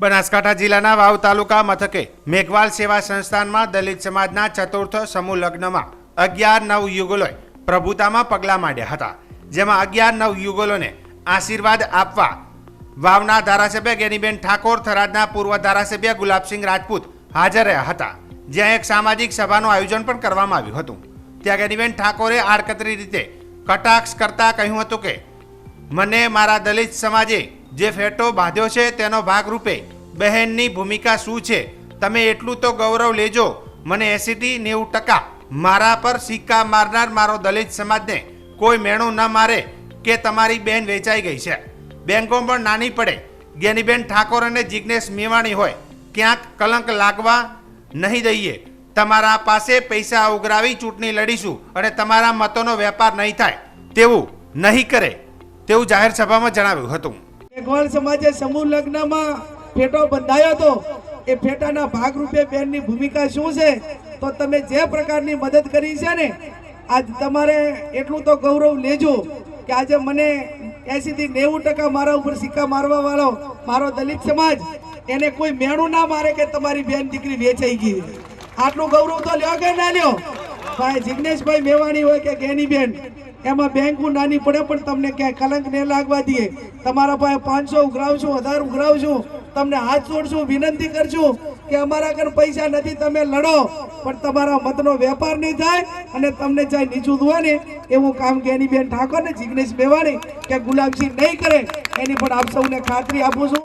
બનાસકાંઠા જિલ્લાના વાવ તાલુકા મથકે મેઘવાલ સેવા સંસ્થાનમાં દલિત સમાજના ચતુર્થ સમૂહ લગ્નમાં અગિયાર નવ યુગલોએ પ્રભુતામાં પગલાં માંડ્યા હતા. જેમાં અગિયાર નવ યુગલોને આશીર્વાદ આપવા વાવના ધારાસભ્ય ગેનીબેન ઠાકોર, થરાદના પૂર્વ ધારાસભ્ય ગુલાબસિંહ રાજપૂત હાજર રહ્યા હતા. જ્યાં એક સામાજિક સભાનું આયોજન પણ કરવામાં આવ્યું હતું. ત્યાં ગેનીબેન ઠાકોરે આડકતરી રીતે કટાક્ષ કરતા કહ્યું હતું કે, મને મારા દલિત સમાજે જે ફેટો બાંધ્યો છે તેનો ભાગરૂપે બહેનની ભૂમિકા શું છે? તમે એટલું તો ગૌરવ લેજો. મને એસીટી નેવું ટકા મારા પર સિક્કા મારનાર મારો દલિત સમાજને કોઈ મેણું ન મારે કે તમારી બહેન વેચાઈ ગઈ છે. બેંકો પણ નાની પડે. જ્ઞાનીબેન ઠાકોર અને જિજ્ઞેશ મેવાણી હોય. ક્યાંક કલંક લાગવા નહીં દઈએ. તમારા પાસે પૈસા ઉઘરાવી ચૂંટણી લડીશું અને તમારા મતોનો વેપાર નહીં થાય. તેવું નહીં કરે. તેવું જાહેર સભામાં જણાવ્યું હતું. મેઘવાલ સમાજે સમૂહ લગ્નમાં ફેટો બંધાયો હતો. એ ફેટાના ભાગરૂપે બેનની ભૂમિકા શું છે? તો તમે જે પ્રકારની મદદ કરી છે ને, આજ તમારે એટલું તો ગૌરવ લેજો કે આજે મને એસી થી નેવું ટકા મારા ઉપર સિક્કા મારવા વાળો મારો દલિત સમાજ, એને કોઈ મેણું ના મારે કે તમારી બેન દીકરી વેચાઈ ગઈ. આટલું ગૌરવ તો લ્યો કે ના લ્યો? ભાઈ જિગ્નેશભાઈ મેવાણી હોય કે ગેની બેન એમાં બેંકો નાની પડે પણ તમને ક્યાંય કલંક ન લાગવા દઈએ. તમારા પાસે પાંચસો ઉઘરાવશું, હજાર ઉઘરાવશું, તમને હાથ જોડશું, વિનંતી કરશું કે અમારા ઘર પૈસા નથી, તમે લડો. પણ તમારા મતનો વેપાર નહીં થાય અને તમને ચાહે નીચું હોય ને એવું કામ જ્ઞાની બેન ઠાકોર ને જિગ્નેશ મેવાણી, કે ગુલાબસિંહ નહીં કરે, એની પણ આપ સૌને ખાતરી આપું છું.